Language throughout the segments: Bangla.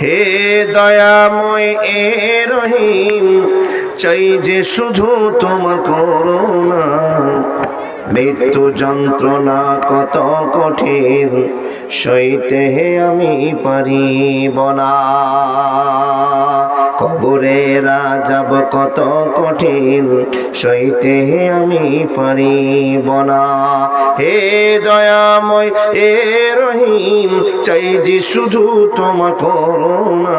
হে দয়াময় এ রহিম, চাই যে শুধু তোমার করুণা। মৃত্যু যন্ত্রণা কত কঠিন, সইতে আমি পারিব না। কবরে রাজাব কত কঠিন, সইতে আমি পারিব না। হে দয়াময় এ রহিম, চাই যে শুধু তোমার করুণা।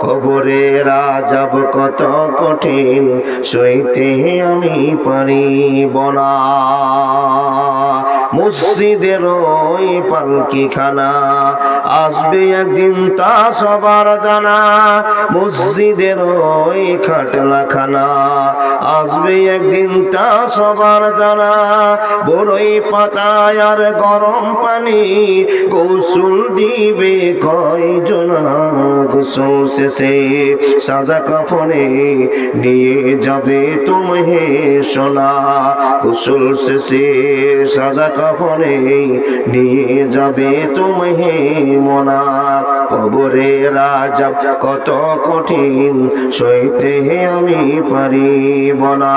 কবরে রাজাব কত কঠিন, সইতে আমি পারিব না। মসজিদের ওই পালকি খানা আসবে একদিন তা সবার জানা। মসজিদের ওই খাটলা খানা আসবে একদিন তা সবার জানা। বড়ই পাতায় আর গরম পানি, গোসল দিবে কয়জনা গোসল শেষে সাদা কাফনে নিয়ে যাবে তুমি সোনা। গোসল শেষে সাদা কাফনে নিয়ে যাবে তুমি মনা কবরে রাজা কত কঠিন সইতে আমি পারিব না।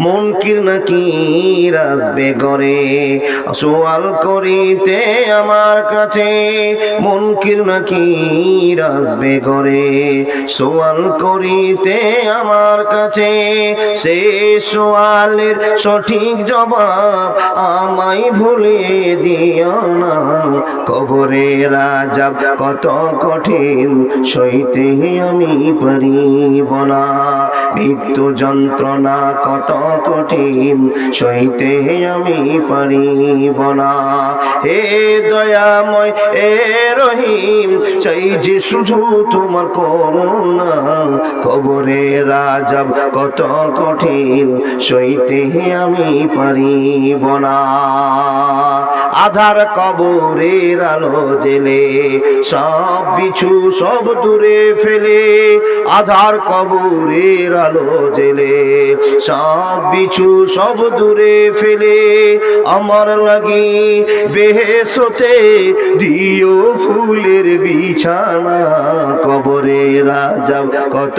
মনকির নাকি রাজবে গরে সোয়াল করিতে আমার কাছে মনকির নাকি রাজবে গরে সোয়াল করিতে আমার কাছে সে সোয়ালের সঠিক জবাব আমায় ভুলে দিও না। কবরে রাজা কত কঠিন, সইতে আমি পারিব না। মৃত্যু যন্ত্রণা কত কঠিন সইতে আমি পারিব না। হে দয়াময় এ রহিম চাই যে শুধু তোমার করুণা কবরে রাজাব কত কঠিন, সইতে আমি পারিব না। আধার কবরের আলো জেলে, সব বিছু সব দূরে ফেলে। আধার কবরের আলো জেলে, সব বিছু সব দূরে ফেলে। আমার লাগি বেহেসতে দিও ফুলের বিছানা, কবরে রাজা কত